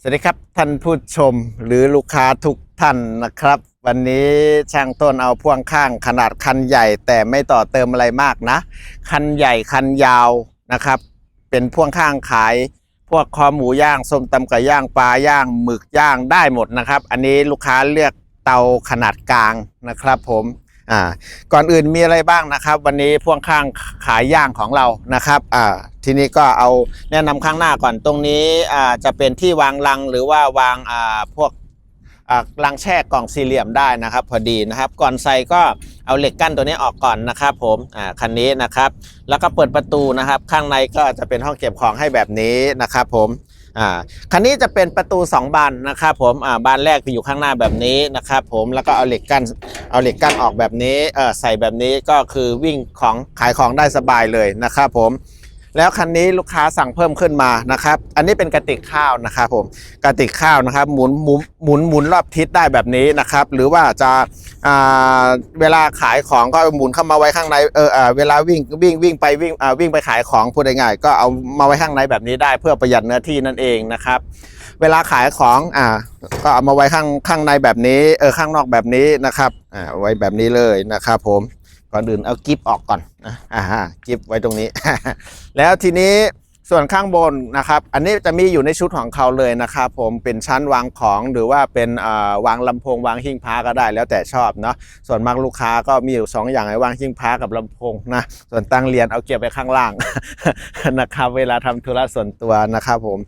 สวัสดีครับท่านผู้ชมหรือลูกค้าทุกท่านนะครับ วันนี้ช่างต้นเอาพ่วงข้างขนาดคันใหญ่ แต่ไม่ต่อเติมอะไรมากนะ คันใหญ่คันยาวนะครับ เป็นพ่วงข้างขาย พวกคอหมูย่างส้มตำไก่ย่างปลาย่างหมึกย่างได้หมดนะครับ อันนี้ลูกค้าเลือกเตาขนาดกลางนะครับ ผม อ่าก่อนอื่นมีอะไรบ้างนะครับ วันนี้พ่วงข้างขายย่างของเรานะครับอ่าทีนี้ก็เอาแนะนำข้างหน้าก่อนตรงนี้อ่าจะเป็นที่วางลังหรือว่าวางอ่าพวกอ่าลังแช่กล่องสี่เหลี่ยมได้นะครับ พอดีนะครับ ก่อนใส่ก็เอาเหล็กกั้นตัวนี้ออกก่อนนะครับ ผมอ่าคันนี้นะครับ แล้วก็เปิดประตูนะครับ ข้างในก็จะเป็นห้องเก็บของให้แบบนี้นะครับ ผม อ่าคันนี้จะเป็นประตู 2 บานนะครับผมอ่าบานแรกจะอยู่ข้างหน้าแบบนี้นะครับผมแล้วก็เอาเหล็กกั้นเอาเหล็กกั้นออกแบบนี้เออใส่แบบนี้ก็คือวิ่งของขายของได้สบายเลยนะครับผม แล้วคันนี้ลูกค้าสั่งเพิ่มขึ้นมานะครับ อันนี้เป็นกระติกข้าวนะครับผมกระติกข้าวนะครับหมุนหมุนหมุนหมุนรอบทิศได้แบบนี้นะครับ หรือว่าจะเวลาขายของก็หมุนเข้ามาไว้ข้างในเออเวลาวิ่งวิ่งวิ่งไปวิ่งวิ่งไปขายของพูดง่ายๆก็เอามาไว้ข้างในแบบนี้ได้เพื่อประหยัดเนื้อที่นั่นเองนะครับ เวลาขายของอ่าก็เอามาไว้ข้างข้างในแบบนี้เออข้างนอกแบบนี้นะครับอ่าไว้แบบนี้เลยนะครับผม ก่อนอื่นเอากิฟออกก่อนนะอ่าฮะกิฟไว้ตรงนี้ แล้วทีนี้ส่วนข้างบนนะครับ อันนี้จะมีอยู่ในชุดของเขาเลยนะครับผมเป็นชั้นวางของหรือว่าเป็นอ่าวางลำโพงวางหิ้งพาก็ได้แล้วแต่ชอบเนาะส่วนมากลูกค้าก็มีอยู่สองอย่างไอ้วางหิ้งพากับลำโพงนะส่วนตั้งเรียนเอาเก็บไปข้างล่างนะครับเวลาทำธุระส่วนตัวนะครับผม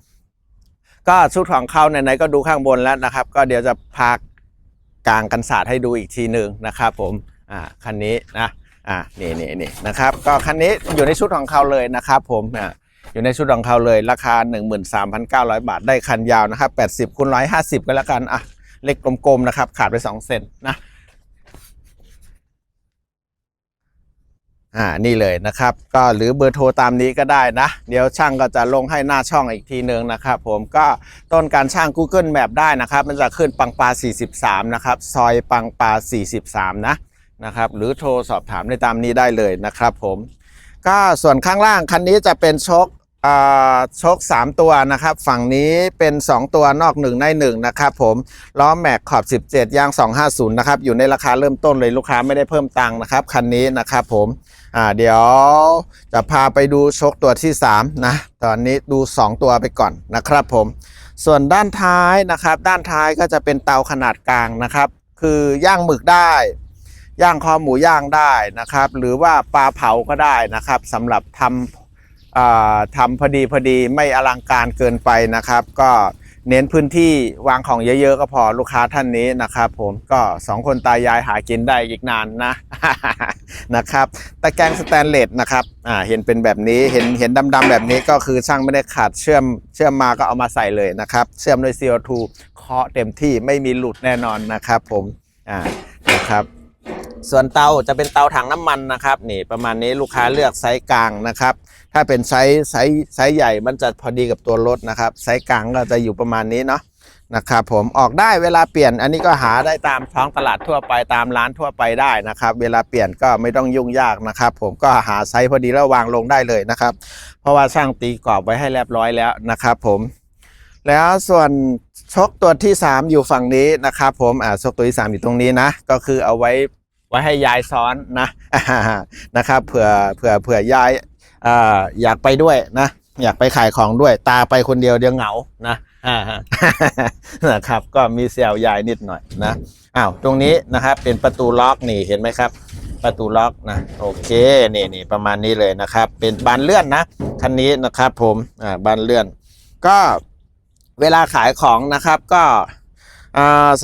ก็ชุดของเขาไหนๆก็ดูข้างบนแล้วนะครับ ก็เดี๋ยวจะพากางกันศาสตร์ให้ดูอีกทีหนึ่งนะครับผม อ่าคันนี้นะอ่านี่นี่นี่นะครับก็คันนี้อยู่ในชุดของเขาเลยนะครับผมอ่าอยู่ในชุดของเขาเลยราคา 13,900 บาทได้คันยาวนะครับ80คูณ150 ก็แล้วกันอะเล็กกลมๆนะครับ ขาดไป 2 เซนนะอ่านี่เลยนะครับ ก็หรือเบอร์โทรตามนี้ก็ได้นะ เดี๋ยวช่างก็จะลงให้หน้าช่องอีกทีนึงนะครับผมก็ต้นการช่าง Google Map ได้นะครับ มันจะขึ้นปังปา 43 นะครับ ซอยปังปา 43 นะ นะครับ หรือโทรสอบถามได้ตามนี้ได้เลยนะครับผมก็ส่วนข้างล่างคันนี้จะเป็นชกอ่าชก3ตัวนะครับ ฝั่งนี้เป็น 2 ตัวนอก 1 ใน 1 นะครับผมล้อแม็กขอบ 17 ยาง 250 นะครับ อยู่ในราคาเริ่มต้นเลยลูกค้าไม่ได้เพิ่มตังค์นะครับ คันนี้นะครับผมเดี๋ยวจะพาไปดูชกตัวที่ 3 นะ ตอนนี้ดู 2 ตัวไปก่อนนะครับผม ส่วนด้านท้ายนะครับ ด้านท้ายก็จะเป็นเตาขนาดกลางนะครับ คือย่างหมึกได้ ย่างคอหมูย่างได้นะครับ หรือว่าปลาเผาก็ได้นะครับสำหรับทำทำพอดีพอดีไม่อลังการเกินไปนะครับ ก็เน้นพื้นที่วางของเยอะๆก็พอลูกค้าท่านนี้นะครับผมก็สองคนตายายหากินได้อีกนานนะนะครับตะแกรงสแตนเลสนะครับอ่าเห็นเป็นแบบนี้เห็นเห็นดำๆแบบนี้ก็คือช่างไม่ได้ขาดเชื่อมเชื่อมมาก็เอามาใส่เลยนะครับ เชื่อมด้วย CO2 เคาะเต็มที่ไม่มีหลุดแน่นอนนะครับผมอ่านะครับ ส่วนเตาจะเป็นเตาถังน้ำมันนะครับนี่ประมาณนี้ลูกค้าเลือกไซส์กลางนะครับ ถ้าเป็นไซส์ไซส์ไซส์ใหญ่มันจะพอดีกับตัวรถนะครับไซส์กลางก็จะอยู่ประมาณนี้เนาะนะครับผมออกได้เวลาเปลี่ยนอันนี้ก็หาได้ตามท้องตลาดทั่วไปตามร้านทั่วไปได้นะครับ เวลาเปลี่ยนก็ไม่ต้องยุ่งยากนะครับ ผมก็หาไซส์พอดีแล้ววางลงได้เลยนะครับ เพราะว่าช่างตีกรอบไว้ให้เรียบร้อยแล้วนะครับ ผมแล้วส่วนชกตัวที่ 3 อยู่ฝั่งนี้นะครับผมอ่าชกตัวที่ 3 อยู่ตรงนี้นะ ก็คือเอาไว้ ไว้ให้ยายซ้อนนะนะครับเผื่อเผื่อเผื่อยายออยากไปด้วยนะ อยากไปขายของด้วย ตาไปคนเดียวเดี๋ยวเหงานะนะครับ ก็มีเซลยายนิดหน่อยนะอ้าวตรงนี้นะครับเป็นประตูล็อกนี่เห็นไหมครับ ประตูล็อกนะโอเคนี่นี่ประมาณนี้เลยนะครับ เป็นบานเลื่อนนะคันนี้นะครับผมอ่าบานเลื่อน ก็เวลาขายของนะครับก็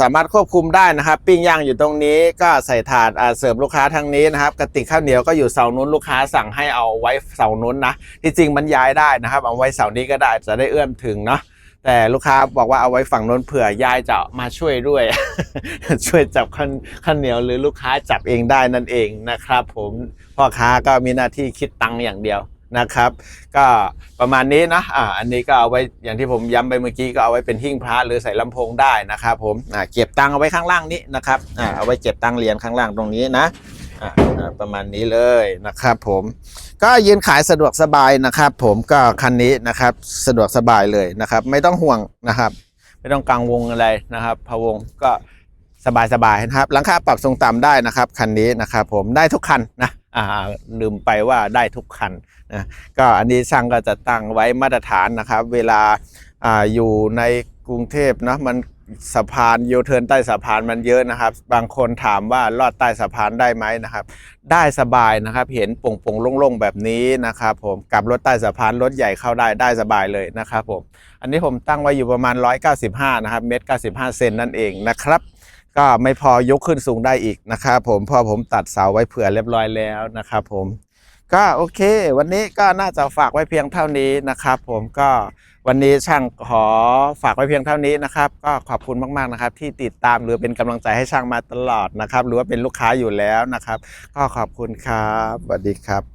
สามารถควบคุมได้นะครับ ปิ้งย่างอยู่ตรงนี้ก็ใส่ถาดเสิร์ฟลูกค้าทางนี้นะครับกระติกข้าวเหนียวก็อยู่เสานู้นลูกค้าสั่งให้เอาไว้เสานู้นนะที่จริงมันย้ายได้นะครับ เอาไว้เสานี้ก็ได้จะได้เอื้อมถึงเนาะแต่ลูกค้าบอกว่าเอาไว้ฝั่งน้นเผื่อยายจะมาช่วยด้วย ช่วยจับข้าวข้าวเหนียวหรือลูกค้าจับเองได้นั่นเองนะครับ ผมพ่อค้าก็มีหน้าที่คิดตังค์อย่างเดียว นะครับ ก็ประมาณนี้นะอ่าอันนี้ก็เอาไว้อย่างที่ผมย้ำไปเมื่อกี้ก็เอาไว้เป็นหิ้งพระหรือใส่ลำโพงได้นะครับผมอ่าเก็บตังค์เอาไว้ข้างล่างนี้นะครับอ่าเอาไว้เก็บตังค์เหรียญข้างล่างตรงนี้นะอ่าประมาณนี้เลยนะครับผมก็ยืนขายสะดวกสบายนะครับ ผมก็คันนี้นะครับสะดวกสบายเลยนะครับ ไม่ต้องห่วงนะครับ ไม่ต้องกังวลอะไรนะครับพะวงก็สบายๆนะครับหลังคาปรับทรงต่ำได้นะครับคันนี้นะครับ ผมได้ทุกคันนะ ลืมไปว่าได้ทุกคันนะก็อันนี้ช่างก็จะตั้งไว้มาตรฐานนะครับ เวลาอาอยู่ในกรุงเทพเนาะมันสะพานยูเทิร์นใต้สะพานมันเยอะนะครับ บางคนถามว่าลอดใต้สะพานได้ไหมนะครับ ได้สบายนะครับ เห็นโป่งๆโล่งๆแบบนี้นะครับผมกับรถใต้สะพานรถใหญ่เข้าได้ได้สบายเลยนะครับผมอันนี้ผมตั้งไว้อยู่ประมาณ 195 นะครับเมตร95 เซนนั่นเองนะครับ ก็ไม่พอยกขึ้นสูงได้อีกนะครับผมเพอผมตัดเสาไว้เผื่อเรียบร้อยแล้วนะครับผมก็โอเค วันนี้ก็น่าจะฝากไว้เพียงเท่านี้นะครับ ผมก็วันนี้ช่างขอฝากไว้เพียงเท่านี้นะครับ ก็ขอบคุณมากๆนะครับ ที่ติดตามหรือเป็นกำลังใจให้ช่างมาตลอดนะครับ หรือว่าเป็นลูกค้าอยู่แล้วนะครับ ก็ขอบคุณครับสวัสดีครับ